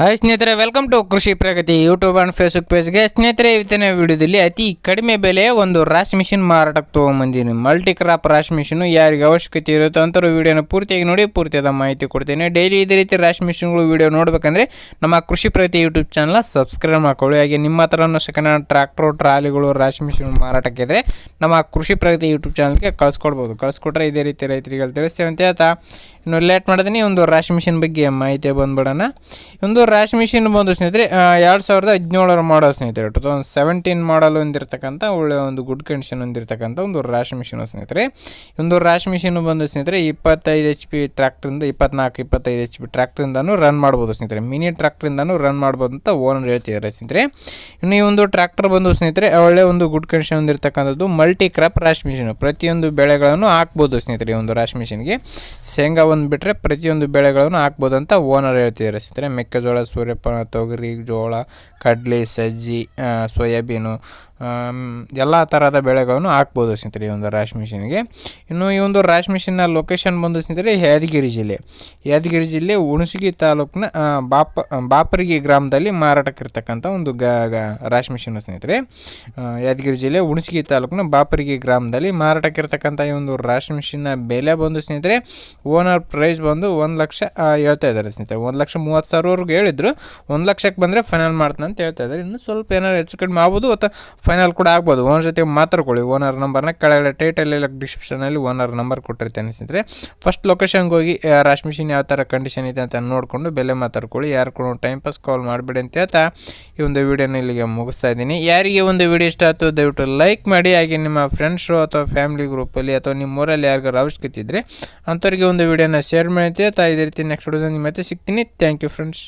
Hi ಸ್ನೇಹಿತರೆ welcome to Krishi Pragati YouTube and Facebook ಪೇಜ್ಗೆ ಸ್ನೇಹಿತರೆ, ಇವತ್ತಿನ ವಿಡಿಯೋದಲ್ಲಿ ಅತಿ ಕಡಿಮೆ ಬೆಲೆಯ ಒಂದು ರಾಶ್ ಮಿಷಿನ್ ಮಾರಾಟಕ್ಕೆ ತೊಗೊಂಬಂದಿನಿ ಮಲ್ಟಿ ಕ್ರಾಪ್ ರಾಶ್ ಮಿಷಿನು ಯಾರಿಗೆ ಅವಶ್ಯಕತೆ ಇರುತ್ತೋ ಅಂಥವ್ರು ವಿಡಿಯೋನ ಪೂರ್ತಿಯಾಗಿ ನೋಡಿ, ಪೂರ್ತಿಯಾದ ಮಾಹಿತಿ ಕೊಡ್ತೇನೆ. ಡೈಲಿ ಇದೇ ರೀತಿ ರಾಶ್ ಮಿಷಿನ್ಗಳು ವೀಡಿಯೋ ನೋಡಬೇಕಂದ್ರೆ ನಮ್ಮ ಕೃಷಿ ಪ್ರಗತಿ ಯೂಟ್ಯೂಬ್ ಚಾನಲ್ನ ಸಬ್ಸ್ಕ್ರೈಬ್ ಮಾಡ್ಕೊಳ್ಳಿ. ಹಾಗೆ ನಿಮ್ಮ ಹತ್ರನೂ ಸೆಕೆಂಡ್ ಹ್ಯಾಂಡ್ ಟ್ರ್ಯಾಕ್ಟ್ರು ಟ್ರಾಲಿಗಳು ರಾಶ್ ಮಿಷಿನ್ ಮಾರಾಟಕ್ಕಿದ್ರೆ ನಮ್ಮ ಕೃಷಿ ಪ್ರಗತಿ ಯೂಟ್ಯೂಬ್ ಚಾನಲ್ಗೆ ಕಳಿಸ್ಕೊಡ್ಬೋದು. ಕಳಿಸ್ಕೊಟ್ರೆ ಇದೇ ರೀತಿ ರೈತರಿಗೆ ತಿಳಿಸ್ತೇವೆ ಅಂತ ಹೇಳ್ತಾ ಇನ್ನು ಲೇಟ್ ಮಾಡಿದೀನಿ, ಒಂದು ರಾಶ್ ಮಿಷಿನ್ ಬಗ್ಗೆ ಮಾಹಿತಿ ಬಂದ್ಬಿಡೋಣ. ಒಂದು ರಾಶ್ ಮಿಷಿನ್ ಬಂದು ಸ್ನೇಹಿತರೆ ಎರಡು ಸಾವಿರದ ಹದಿನೇಳರ ಮಾಡೋ ಸ್ನೇಹಿತರೆ ಟು ತೌಸಂಡ್ ಸೆವೆಂಟೀನ್ ಮಾಡಲ್ ಹೊಂದಿರತಕ್ಕಂಥ ಒಳ್ಳೆ ಒಂದು ಗುಡ್ ಕಂಡೀಷನ್ ಹೊಂದಿರತಕ್ಕಂಥ ಒಂದು ರಾಶ್ ಮಿಷಿನ್ ಸ್ನೇಹಿತರೆ. ಒಂದು ರಾಶ್ ಮಿಷಿನ್ ಬಂದು ಸ್ನೇಹಿತರೆ, ಇಪ್ಪತ್ತೈದು ಎಚ್ ಪಿ ಟ್ರ್ಯಾಕ್ಟ್ರಿಂದ ಇಪ್ಪತ್ನಾಲ್ಕು, ಇಪ್ಪತ್ತೈದು ಎಚ್ ಪಿ ಟ್ರ್ಯಾಕ್ಟ್ರಿಂದನೂ ರನ್ ಮಾಡ್ಬೋದು ಸ್ನೇಹಿತರೆ. ಮಿನಿ ಟ್ರ್ಯಾಕ್ಟ್ರಿಂದನೂ ರನ್ ಮಾಡ್ಬೋದು ಅಂತ ಓನರ್ ಹೇಳ್ತಿದ್ದಾರೆ ಸ್ನೇಹಿತರೆ. ಇನ್ನು ಈ ಒಂದು ಟ್ರ್ಯಾಕ್ಟರ್ ಬಂದು ಸ್ನೇಹಿತರೆ, ಒಳ್ಳೆ ಒಂದು ಗುಡ್ ಕಂಡೀಷನ್ ಹೊಂದಿರತಕ್ಕಂಥದ್ದು ಮಲ್ಟಿ ಕ್ರಾಪ್ ರಾಶ್ ಮಿಷಿನ್ ಪ್ರತಿಯೊಂದು ಬೆಳೆಗಳನ್ನು ಹಾಕ್ಬೋದು ಸ್ನೇಹಿತರೆ ಈ ಒಂದು ರಾಶಿ ಮಿಷಿನ್ಗೆ ಶೇಂಗಾ ಒಂದು ಬಿಟ್ಟರೆ ಪ್ರತಿಯೊಂದು ಬೆಳೆಗಳನ್ನು ಹಾಕ್ಬೋದು ಅಂತ ಓನರ್ ಹೇಳ್ತಿದ್ದಾರೆ ಸ್ನೇಹಿತರೆ, ಮೆಕ್ಕೆಜೋಳ, ಸೂರ್ಯಪಾನ, ತೊಗರಿ, ಜೋಳ, ಕಡಲೆ, ಸಜ್ಜಿ ಸೋಯಾಬೀನು ಎಲ್ಲ ಥರದ ಬೆಳೆಗಳನ್ನು ಹಾಕ್ಬೋದು ಸ್ನೇಹಿತರೆ ಈ ಒಂದು ರಾಶ್ ಮಿಷಿನ್ಗೆ ಇನ್ನು ಈ ಒಂದು ರಾಶ್ ಮಿಷಿನ್ನ ಲೊಕೇಶನ್ ಬಂದು ಸ್ನೇಹಿತರೆ ಯಾದಗಿರಿ ಜಿಲ್ಲೆ. ಯಾದಗಿರಿ ಜಿಲ್ಲೆ ಹುಣಸಗಿ ತಾಲೂಕಿನ ಬಾಪ, ಬಾಪರಿಗೆ ಗ್ರಾಮದಲ್ಲಿ ಮಾರಾಟಕ್ಕಿರ್ತಕ್ಕಂಥ ಒಂದು ಗ ರಾಶ್ ಮಿಷಿನ್ ಸ್ನೇಹಿತರೆ. ಯಾದಗಿರಿ ಜಿಲ್ಲೆ ಹುಣಸಗಿ ತಾಲೂಕಿನ ಬಾಪರಿಗೆ ಗ್ರಾಮದಲ್ಲಿ ಮಾರಾಟಕ್ಕಿರ್ತಕ್ಕಂಥ ಈ ಒಂದು ರಾಶ್ ಮಿಷಿನ್ನ ಬೆಲೆ ಬಂದು ಸ್ನೇಹಿತರೆ ಓನರ್ ಪ್ರೈಸ್ ಬಂದು ಒಂದು ಲಕ್ಷ ಹೇಳ್ತಾ ಇದ್ದಾರೆ ಸ್ನೇಹಿತರೆ. ಒಂದು ಲಕ್ಷ ಮೂವತ್ತು ಸಾವಿರವರೆಗೂ ಹೇಳಿದ್ರು. ಒಂದು ಲಕ್ಷಕ್ಕೆ ಬಂದರೆ ಫೈನಲ್ ಮಾಡ್ತಾನೆ ಅಂತ ಹೇಳ್ತಾ ಇದ್ದಾರೆ. ಇನ್ನು ಸ್ವಲ್ಪ ಏನಾದ್ರು ಹೆಚ್ಚು ಕಡಿಮೆ ಆಗ್ಬೋದು ಅಥವಾ ಫೈನಲ್ ಕೂಡ ಆಗ್ಬೋದು. ಓನರ್ ಜೊತೆ ಮಾತಾಡ್ಕೊಳ್ಳಿ. ಓನರ್ ನಂಬರ್ನ ಕೆಳಗಡೆ ಟೈಟಲ್ ಡಿಸ್ಕ್ರಿಪ್ಷನಲ್ಲಿ ಓನರ್ ನಂಬರ್ ಕೊಟ್ಟಿರ್ತೇನೆ ಸ್ನೇಹಿತರೆ. ಫಸ್ಟ್ ಲೊಕೇಶನ್ಗೆ ಹೋಗಿ ರಾಶ್ ಮಿಷಿನ್ ಯಾವ ಥರ ಕಂಡೀಷನ್ ಇದೆ ಅಂತ ನೋಡಿಕೊಂಡು ಬೆಲೆ ಮಾತಾಡ್ಕೊಳ್ಳಿ. ಯಾರು ಕೂಡ ಟೈಮ್ ಪಾಸ್ ಕಾಲ್ ಮಾಡಬೇಡಿ ಅಂತ ಹೇಳ್ತಾ ಈ ಒಂದು ವಿಡಿಯೋನ ಇಲ್ಲಿಗೆ ಮುಗಿಸ್ತಾ ಇದ್ದೀನಿ. ಯಾರಿಗೆ ಒಂದು ವಿಡಿಯೋ ಇಷ್ಟ ಆಯ್ತು ದಯವಿಟ್ಟು ಲೈಕ್ ಮಾಡಿ. ಹಾಗೆ ನಿಮ್ಮ ಫ್ರೆಂಡ್ಸು ಅಥವಾ ಫ್ಯಾಮಿಲಿ ಗ್ರೂಪಲ್ಲಿ ಅಥವಾ ನಿಮ್ಮ ಊರಲ್ಲಿ ಯಾರಿಗಾರು ಅವಶ್ಯಕತೆ ಇದ್ದರೆ ಅಂಥವ್ರಿಗೆ ಒಂದು ವಿಡಿಯೋನ ಶೇರ್ ಮಾಡಿ ಅಂತ ಹೇಳ್ತಾ ಇದೇ ರೀತಿ ನೆಕ್ಸ್ಟ್ ವಿಡಿಯೋದಲ್ಲಿ ಮತ್ತೆ ಸಿಗ್ತೀನಿ ಥ್ಯಾಂಕ್ ಯು ಫ್ರೆಂಡ್ಸ್